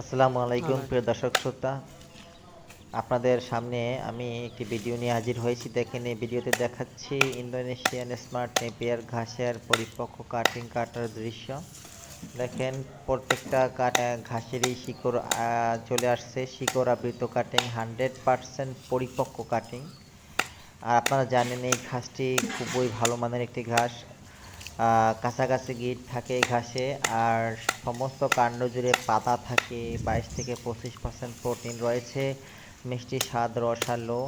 আসসালামু আলাইকুম প্রিয় দর্শক শ্রোতা। আপনাদের সামনে আমি একটি ভিডিও নিয়ে হাজির হয়েছি। দেখেন এই ভিডিওতে দেখাচ্ছি ইন্দোনেশিয়ান স্মার্ট নেপিয়ার ঘাসের পরিপক্ক কাটিং কাটার দৃশ্য। দেখেন প্রত্যেকটা কাট ঘাসেরই শিকড় চলে আসছে। শিকড় আবৃত কাটিং হান্ড্রেড পার্সেন্ট পরিপক্ক কাটিং। আর আপনারা জানেন এই ঘাসটি খুবই ভালো মানের একটি ঘাস। কাছাকাছি গিট থাকে এই ঘাসে আর সমস্ত কাণ্ড জুড়ে পাতা থাকে বাইশ থেকে পঁচিশ পার্সেন্ট প্রোটিন রয়েছে মিষ্টি স্বাদ রসালো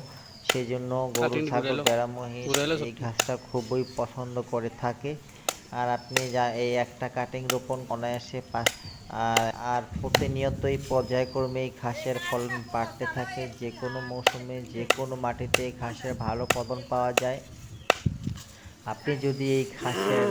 সেই জন্য গরু ছাগল। বেড়া মহিষ এই ঘাসটা খুবই পছন্দ করে থাকে আর আপনি যা এই একটা কাটিং রোপণ অনায়াসে পা- আর আর প্রতিনিয়তই পর্যায়ক্রমে এই ঘাসের ফলন বাড়তে থাকে যে কোনো মৌসুমে যে কোনো মাটিতে ঘাসের ভালো ফলন পাওয়া যায় আপনি যদি এই ঘাসের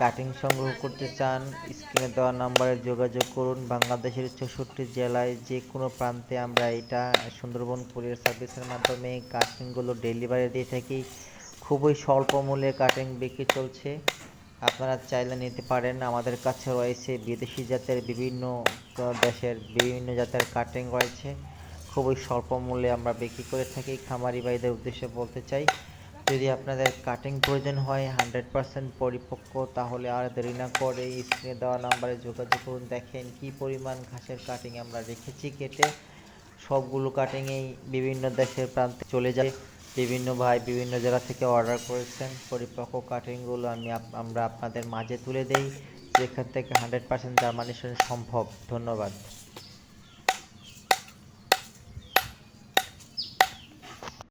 কাটিং সংগ্রহ করতে চান স্ক্রিনে দেওয়া নাম্বারে যোগাযোগ করুন। বাংলাদেশের চৌষট্টি জেলায় যে কোনো প্রান্তে আমরা এটা সুন্দরবন কুরিয়ার সার্ভিসের মাধ্যমে কাটিংগুলো ডেলিভারি দিয়ে থাকি। খুবই স্বল্প মূল্যে কাটিং বিক্রি চলছে। আপনারা চাইলে নিতে পারেন। আমাদের কাছে রয়েছে বিদেশি জাতের বিভিন্ন দেশের বিভিন্ন জাতের কাটিং রয়েছে। খুবই স্বল্প মূল্যে আমরা বিক্রি করে থাকি। খামারি ভাইদের উদ্দেশ্যে বলতে চাই যদি আপনাদের কাটিং প্রয়োজন হয় হান্ড্রেড পার্সেন্ট পরিপক্ক, তাহলে আর দেরি না করে স্ক্রিনে দেওয়া নাম্বারে যোগাযোগ করুন। দেখেন কি পরিমাণ ঘাসের কাটিং আমরা রেখেছি কেটে। সবগুলো কাটিংয়েই বিভিন্ন দেশের প্রান্তে চলে যায়। বিভিন্ন ভাই, বিভিন্ন জেলা থেকে অর্ডার করেছেন। পরিপক্ক কাটিংগুলো আমি আমরা আপনাদের মাঝে তুলে দেই। যেখান থেকে হান্ড্রেড পার্সেন্ট জার্মানেশন সম্ভব। ধন্যবাদ।